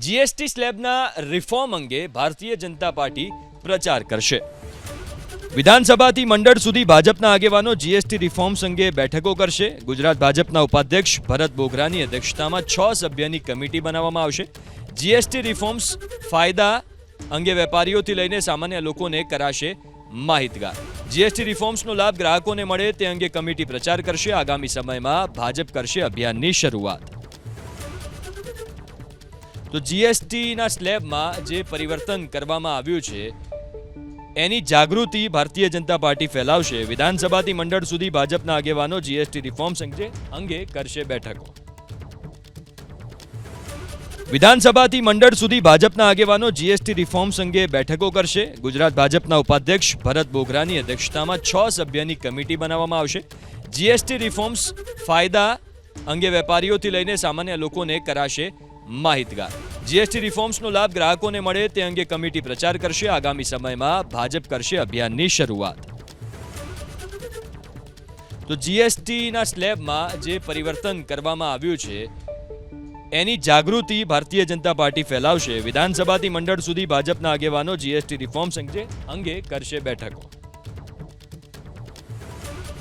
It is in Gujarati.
જીએસટી સ્લેબના રિફોર્મ અંગે ભારતીય જનતા પાર્ટી પ્રચાર કરશે. વિધાનસભાથી મંડળ સુધી ભાજપના આગેવાનો જીએસટી રિફોર્મ્સ અંગે બેઠકો કરશે. ગુજરાત ભાજપના ઉપાધ્યક્ષ ભરત બોગરાની અધ્યક્ષતામાં છ સભ્યની કમિટી બનાવવામાં આવશે. જીએસટી રિફોર્મ્સ ફાયદા અંગે વેપારીઓથી લઈને સામાન્ય લોકોને કરાશે માહિતગાર. જીએસટી રિફોર્મ્સનો લાભ ગ્રાહકોને મળે તે અંગે કમિટી પ્રચાર કરશે. આગામી સમયમાં ભાજપ કરશે અભિયાનની શરૂઆત. તો જીએસટીના સ્લેબમાં જે પરિવર્તન કરવામાં આવ્યું છે, એની જાગૃતિ ભારતીય જનતા પાર્ટી ફેલાવશે. વિધાનસભાથી મંડળ સુધી ભાજપના આગેવાનો જીએસટી રિફોર્મ્સ અંગે કરશે બેઠકો. વિધાનસભાથી મંડળ સુધી ભાજપના આગેવાનો જીએસટી રિફોર્મ્સ અંગે બેઠકો કરશે. ગુજરાત ભાજપના ઉપાધ્યક્ષ ભરત બોઘરાની અધ્યક્ષતામાં છ સભ્યની કમિટી બનાવવામાં આવશે. જીએસટી રિફોર્મ્સ ફાયદા અંગે વેપારીઓથી લઈને સામાન્ય લોકોને કરાશે. માહિતગાર. જીએસટી રિફોર્મ્સનો લાભ ગ્રાહકોને મળે તે અંગે કમિટી પ્રચાર કરશે. આગામી સમયમાં ભાજપ કરશે અભિયાનની શરૂઆત. તો જીએસટીના સ્લેબમાં જે પરિવર્તન કરવામાં આવ્યું છે, એની જાગૃતિ ભારતીય જનતા પાર્ટી ફેલાવશે. વિધાનસભાથી મંડળ સુધી ભાજપના આગેવાનો જીએસટી રિફોર્મ્સ અંગે અંગે કરશે બેઠકો.